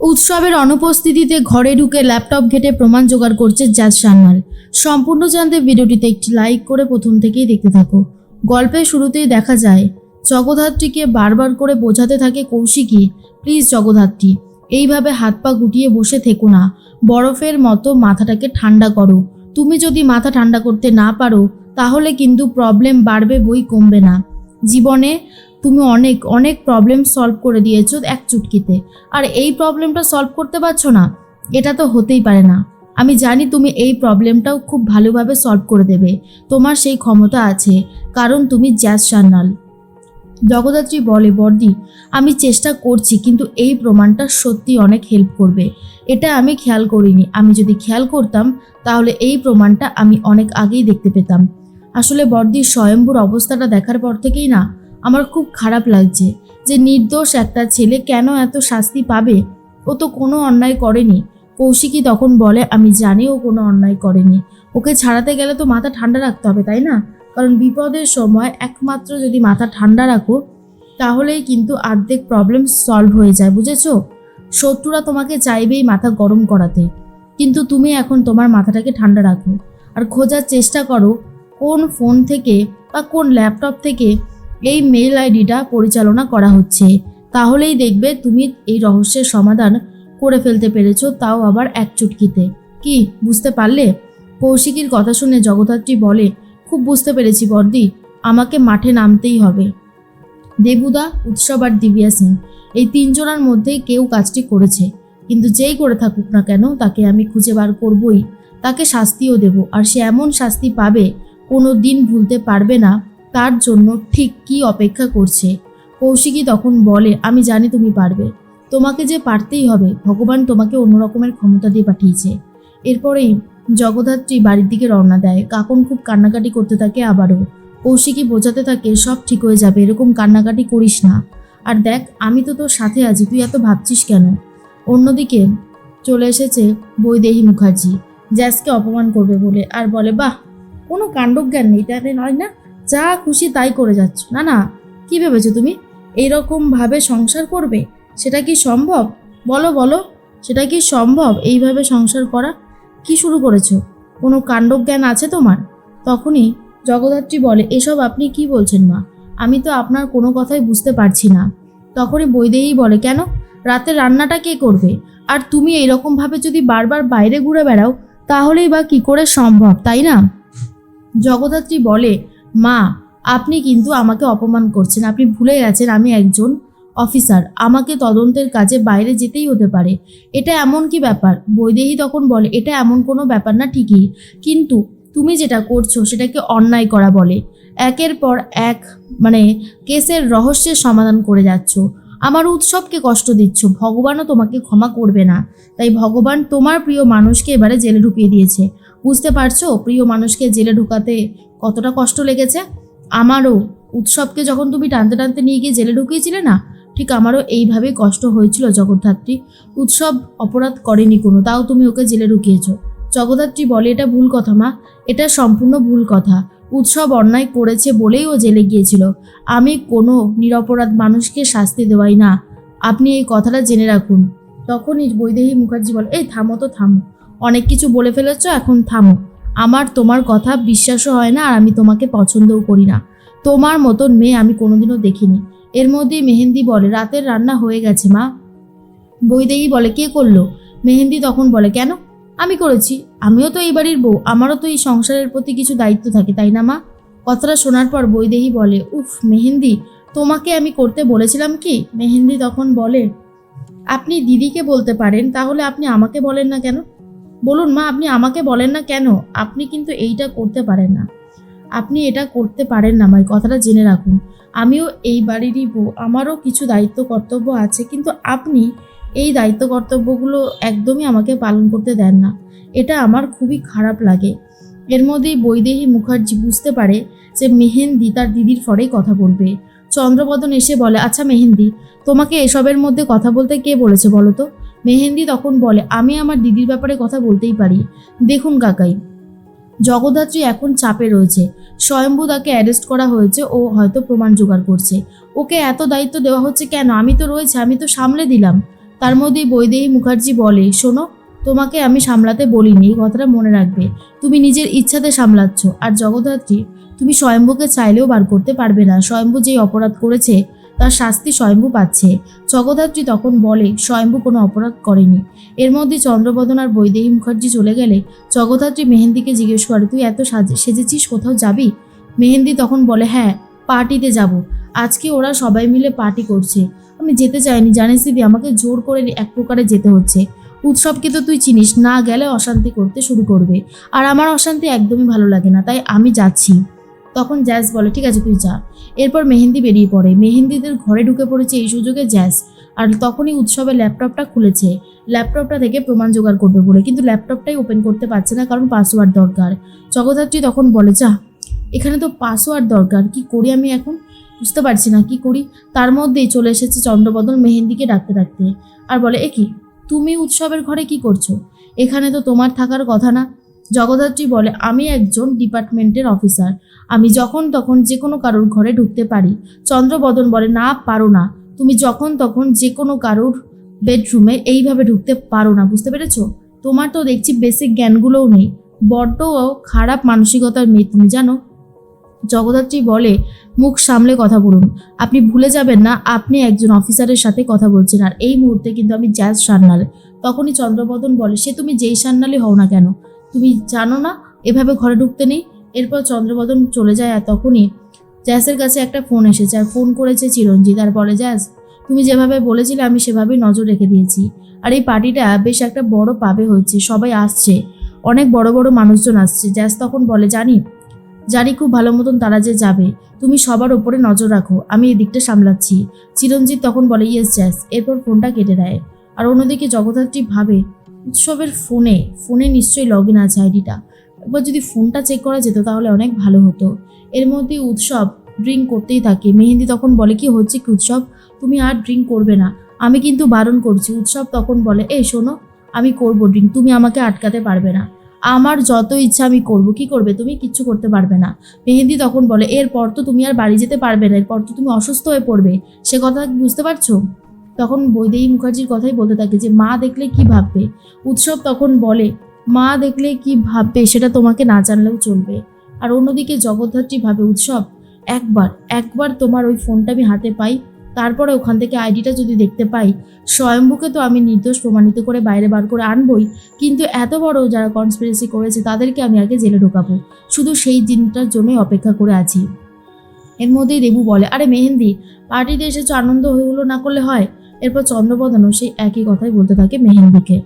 উৎসবের অনুপস্থিতিতে ঘরে ঢুকে ল্যাপটপ ঘেটে প্রমাণ জোগাড় করছে জাজ সান্যাল। সম্পূর্ণ জানতে ভিডিওটিতে একটি লাইক করে প্রথম থেকেই দেখতে থাকো। গল্পের শুরুতেই দেখা যায়, জগদ্ধাত্রীকে বারবার করে বোঝাতে থাকে কৌশিকী, প্লিজ জগদ্ধাত্রী, এইভাবে হাত পা গুটিয়ে বসে থেকো না। বরফের মতো মাথাটাকে ঠান্ডা করো। তুমি যদি মাথা ঠান্ডা করতে না পারো, তাহলে কিন্তু প্রবলেম বাড়বে, বই কমবে না। জীবনে তুমি অনেক অনেক প্রবলেম সলভ করে দিয়েছ এক চুটকিতে। আর এই প্রবলেমটা সলভ করতে পারছ না, এটা তো হতেই পারে না। আমি জানি তুমি এই প্রবলেমটাও খুব ভালোভাবে সলভ করে দেবে। তোমার সেই ক্ষমতা আছে, কারণ তুমি জ্যাজ সান্নাল জগদ্ধাত্রী বলে বর্দি আমি চেষ্টা করছি, কিন্তু এই প্রমাণটা সত্যি অনেক হেল্প করবে। এটা আমি খেয়াল করিনি। আমি যদি খেয়াল করতাম, তাহলে এই প্রমাণটা আমি অনেক আগেই দেখতে পেতাম। আসলে বর্দির স্বয়ম্ভুর অবস্থাটা দেখার পর থেকেই না আমার খুব খারাপ লাগছে যে নির্দোষ একটা ছেলে কেন এত শাস্তি পাবে? ও তো কোনো অন্যায় করেনি। কৌশিকী তখন বলে, আমি জানি ও কোনো অন্যায় করেনি। ওকে ছাড়াতে গেলে তো মাথা ঠান্ডা রাখতে হবে, তাই না? কারণ বিপদের সময় একমাত্র যদি মাথা ঠান্ডা রাখো, তাহলেই কিন্তু অর্ধেক প্রবলেম সলভ হয়ে যায়, বুঝেছ? শত্রুরা তোমাকে চাইবেই মাথা গরম করাতে। কিন্তু তুমি এখন তোমার মাথাটাকে ঠান্ডা রাখো। আর খোঁজার চেষ্টা করো, কোন ফোন থেকে বা কোন ল্যাপটপ থেকে এই মেল আইডিটা পরিচালনা করা হচ্ছে। তাহলেই দেখবে তুমি এই রহস্যের সমাধান করে ফেলতে পেরেছ, তাও আবার এক চুটকিতে। কি, বুঝতে পারলে? কৌশিকীর কথা শুনে জগদ্ধাত্রী বলে, খুব বুঝতে পেরেছি বর্দি, আমাকে মাঠে নামতেই হবে। দেবুদা, উৎসব আর দিব্যা সিং, এই তিনজনের মধ্যেই কেউ কাজটি করেছে। কিন্তু যেই করে থাকুক না কেন, তাকে আমি খুঁজে বার করবই। তাকে শাস্তিও দেব, আর সে এমন শাস্তি পাবে কোনো দিন ভুলতে পারবে না। তার জন্য ঠিক কি অপেক্ষা করছে? কৌশিকী তখন বলে, আমি জানি তুমি পারবে। তোমাকে যে পারতেই হবে, ভগবান তোমাকে অন্য রকমের ক্ষমতা দিয়ে পাঠিয়েছে। এরপরেই জগদ্ধাত্রী বাড়ির দিকে রওনা দেয়। কাকন খুব কান্নাকাটি করতে থাকে আবারও। কৌশিকী বোঝাতে থাকে, সব ঠিক হয়ে যাবে, এরকম কান্নাকাটি করিস না। আর দেখ, আমি তো তোর সাথে আছি, তুই এত ভাবছিস কেন? অন্যদিকে চলে এসেছে বৈদেহী মুখার্জি। জ্যাসকে অপমান করবে বলে। আর বলে, বাহ, কোনো কাণ্ডজ্ঞান নেই তাতে নয় না? যা খুশি তাই করে যাচ্ছ। না না, কি ভেবেছো তুমি? এইরকম ভাবে সংসার করবে? সেটা কি সম্ভব? বলো বলো, সেটা কি সম্ভব এইভাবে সংসার করা? কি শুরু করেছ? কোনো কাণ্ডজ্ঞান আছে তোমার? তখনই জগদ্ধাত্রী বলে, এসব আপনি কি বলছেন মা? আমি তো আপনার কোনো কথাই বুঝতে পারছি না। তখনই বৈদেহী বলে, কেন? রাতে রান্নাটা কে করবে? আর তুমি এইরকমভাবে যদি বারবার বাইরে ঘুরে বেড়াও, তাহলেই বা কি করে সম্ভব, তাই না? জগদ্ধাত্রী বলে মা, আপনি কিন্তু আমাকে অপমান করছেন। আপনি ভুলে গেছেন আমি একজন অফিসার। আমাকে তদন্তের কাজে বাইরে যেতেই হতে পারে। এটা এমন কি ব্যাপার? বৈদেহী তখন বলে, এটা এমন কোনো ব্যাপার না, ঠিকই। কিন্তু তুমি যেটা করছ সেটাকে অন্যায় করা বলে। একের পর এক মানে কেসের রহস্যের সমাধান করে যাচ্ছ। আমার উৎসবকে কষ্ট দিচ্ছ, ভগবানও তোমাকে ক্ষমা করবে না। তাই ভগবান তোমার প্রিয় মানুষকে এবারে জেলে ঢুকিয়ে দিয়েছে। বুঝতে পারছ প্রিয় মানুষকে জেলে ঢুকাতে কতটা কষ্ট লেগেছে? আমারও উৎসবকে যখন তুমি টানতে টানতে নিয়ে গিয়ে জেলে ঢুকিয়েছিলে না, ঠিক আমারও এইভাবেই কষ্ট হয়েছিল জগদ্ধাত্রী। উৎসব অপরাধ করেনি কোনো, তাও তুমি ওকে জেলে ঢুকিয়েছো। জগদ্ধাত্রী বলে, এটা ভুল কথা মা, এটা সম্পূর্ণ ভুল কথা। উৎসব অন্যায় করেছে বলেই ও জেলে গিয়েছিল। আমি কোনো নিরপরাধ মানুষকে শাস্তি দেওয়াই না। আপনি এই কথাটা জেনে রাখুন। তখনই বৈদেহী মুখার্জি বলে, এই থামো তো, থামো। অনেক কিছু বলে ফেলেছ, এখন থামো। আমার তোমার কথা বিশ্বাসও হয় না, আর আমি তোমাকে পছন্দও করি না। তোমার মতন মেয়ে আমি কোনোদিনও দেখিনি। এর মধ্যেই মেহেন্দি বলে, রাতের রান্না হয়ে গেছে, মা। বৈদেহী বলে, কে করল? মেহেন্দি তখন বলে, কেন? আমি করেছি। আমিও তো এই বাড়ির বউ, আমারও তো এই সংসারের প্রতি কিছু দায়িত্ব থাকে, তাই না মা? কথাটা শোনার পর বৈদেহী বলে, উফ, মেহেন্দি, তোমাকে আমি করতে বলেছিলাম কি? মেহেন্দি তখন বলে, আপনি দিদিকে বলতে পারেন, তাহলে আপনি আমাকে বলেন না কেন? বলুন মা, আপনি আমাকে বলেন না কেন? আপনি কিন্তু এইটা করতে পারেন না। আপনি এটা করতে পারেন না মাই কথাটা জেনে রাখুন। আমিও এই বাড়িরই বউ, আমারও কিছু দায়িত্ব, কর্তব্য আছে, কিন্তু আপনি এই দায়িত্ব কর্তব্যগুলো একদমই আমাকে পালন করতে দেন না। এটা আমার খুবই খারাপ লাগে। এর মধ্যেই বৈদেহী মুখার্জি বুঝতে পারে যে মেহেন্দি তার দিদির ফরেই কথা বলবে। চন্দ্রবদন এসে বলে আচ্ছা মেহেন্দি, তোমাকে এসবের মধ্যে কথা বলতে কে বলেছে বলো তো? মেহেন্দি তখন বলে, আমি আমার দিদির ব্যাপারে কথা বলতেই পারি। দেখুন কাকাই, জগদ্ধাত্রী এখন চাপে রয়েছে। স্বয়ম্ভু তাকে অ্যারেস্ট করা হয়েছে, ও হয়তো প্রমাণ জোগাড় করছে। ওকে এত দায়িত্ব দেওয়া হচ্ছে কেন? আমি তো রয়েছে, আমি তো সামলে দিলাম। তার মধ্যেই বৈদেহী মুখার্জি বলে, শোনো, তোমাকে আমি সামলাতে বলিনি, এই কথাটা মনে রাখবে। তুমি নিজের ইচ্ছাতে সামলাচ্ছ, আর জগদ্ধাত্রী, তুমি স্বয়ম্ভুকে চাইলেও বার করতে পারবে না। স্বয়ম্ভু যেই অপরাধ করেছে, তার শাস্তি স্বয়ম্ভু পাচ্ছে। জগদ্ধাত্রী তখন বলে, স্বয়ম্ভু কোনো অপরাধ করেনি। এর মধ্যে চন্দ্রবদন আর বৈদেহী মুখার্জি চলে গেলে, জগদ্ধাত্রী মেহেন্দিকে জিজ্ঞেস করে, তুই এত সাজে, সেজেছিস? কোথাও যাবি? মেহেন্দি তখন বলে হ্যাঁ পার্টিতে যাব। আজকে ওরা সবাই মিলে পার্টি করছে। আমি যেতে চাইনি, জানিস দিদি, আমাকে জোর করে এক প্রকারে যেতে হচ্ছে। উৎসবকে তো তুই চিনিস, না গেলে অশান্তি করতে শুরু করবে। আর আমার অশান্তি একদমই ভালো লাগে না, তাই আমি যাচ্ছি। তখন জ্যাস বলে, ঠিক আছে, তুই যা। এরপর মেহেন্দি বেরিয়ে পড়ে। মেহেন্দিদের ঘরে ঢুকে পড়েছে এই সুযোগে জ্যাস। আর তখনই উৎসবে ল্যাপটপটা খুলেছে। ল্যাপটপটা থেকে প্রমাণ জোগাড় করবে বলে। কিন্তু ল্যাপটপটাই ওপেন করতে পারছে না, কারণ পাসওয়ার্ড দরকার। জগদ্ধাত্রী তখন বলে, যা, এখানে তো পাসওয়ার্ড দরকার, কি করি আমি এখন? বুঝতে পারছি না কি করি। তার মধ্যেই চলে এসেছে চন্দ্রবদন মেহেন্দিকে ডাকতে ডাকতে। আর বলে, এ কি? তুমি উৎসবের ঘরে কি করছ? এখানে তো তোমার থাকার কথা না। জগদ্ধাত্রী বলে, আমি একজন ডিপার্টমেন্টের অফিসার। আমি যখন তখন যে কোনো কারোর ঘরে ঢুকতে পারি। চন্দ্রবদন বলে, না, পারো না। তুমি যখন তখন যে কোনো কারোর বেডরুমে এইভাবে ঢুকতে পারো না। বুঝতে পেরেছ? তোমার তো দেখছি বেসিক জ্ঞানগুলোও নেই। বড্ড খারাপ মানসিকতার মেয়ে তুমি, জানো? জগদ্ধাত্রী বলে, মুখ সামলে কথা বলুন। আপনি ভুলে যাবেন না, আপনি একজন অফিসারের সাথে কথা বলছেন। আর এই মুহূর্তে কিন্তু আমি জ্যাজ সান্নাল তখনই চন্দ্রবদন বলে, সে তুমি যেই সান্নালই হও না কেন? তুমি জানো না? এভাবে ঘরে ঢুকতে নেই? এরপর চন্দ্রবদন চলে যায় আর তখনই জ্যাসের কাছে একটা ফোন এসেছে আর ফোন করেছে চিরঞ্জিত আর বলে জ্যাস তুমি যেভাবে বলেছিলে আমি সেভাবেই নজর রেখে দিয়েছি। আর এই পার্টিটা বেশ একটা বড় পাবে হয়েছে সবাই আসছে। অনেক বড় বড় মানুষজন আসছে। জ্যাস তখন বলে, জানি জানি খুব ভালো মতন তারা যে যাবে, তুমি সবার ওপরে নজর রাখো, আমি এদিকটা সামলাচ্ছি। চিরঞ্জিত তখন বলে ইয়েস জ্যাস এরপর ফোনটা কেটে দেয়। আর অন্যদিকে জগদ্ধাত্রী ভাবে, উৎসবের ফোনে ফোনে নিশ্চয়ই লগ ইন আছে আইডিটা। একবার যদি ফোনটা চেক করা যেত তাহলে অনেক ভালো হতো। এর মধ্যে উৎসব ড্রিঙ্ক করতেই থাকে। মেহেন্দি তখন বলে, কি হচ্ছে কি উৎসব? তুমি আর ড্রিঙ্ক করবে না। আমি কিন্তু বারণ করছি। উৎসব তখন বলে, এই শোনো, আমি করব ড্রিঙ্ক তুমি আমাকে আটকাতে পারবে না। আমার যত ইচ্ছা আমি করব, কি করবে? তুমি কিচ্ছু করতে পারবে না। মেহেন্দি তখন বলে, এরপর তো তুমি আর বাড়ি যেতে পারবে না, এরপর তো তুমি অসুস্থ হয়ে পড়বে। সে কথা বুঝতে পারছ? তখন বৈদেহী মুখার্জির কথাই বলতে থাকে যে, মা দেখলে কি ভাববে? উৎসব তখন বলে, মা দেখলে কি ভাববে সেটা তোমাকে না জানলেও চলবে। আর অন্যদিকে জগদ্ধাত্রী ভাবে, উৎসব, একবার একবার তোমার ওই ফোনটা আমি হাতে পাই তারপরে ওখান থেকে আইডিটা যদি দেখতে পাই, স্বয়ম্ভুকে তো আমি নির্দোষ প্রমাণিত করে বাইরে বার করে আনবই, কিন্তু এত বড় যারা কনস্পিরেসি করেছে তাদেরকে আমি আগে জেলে ঢোকাবো। শুধু সেই দিনটার জন্যই অপেক্ষা করে আছি। এর মধ্যেই দেবু বলে, আরে মেহেন্দি, পার্টিতে এসেছ, আনন্দ হয়ে হলো না করলে হয়? এরপর চন্দ্রবদনও সেই একই কথাই বলতে থাকে মেহেন্দিকে।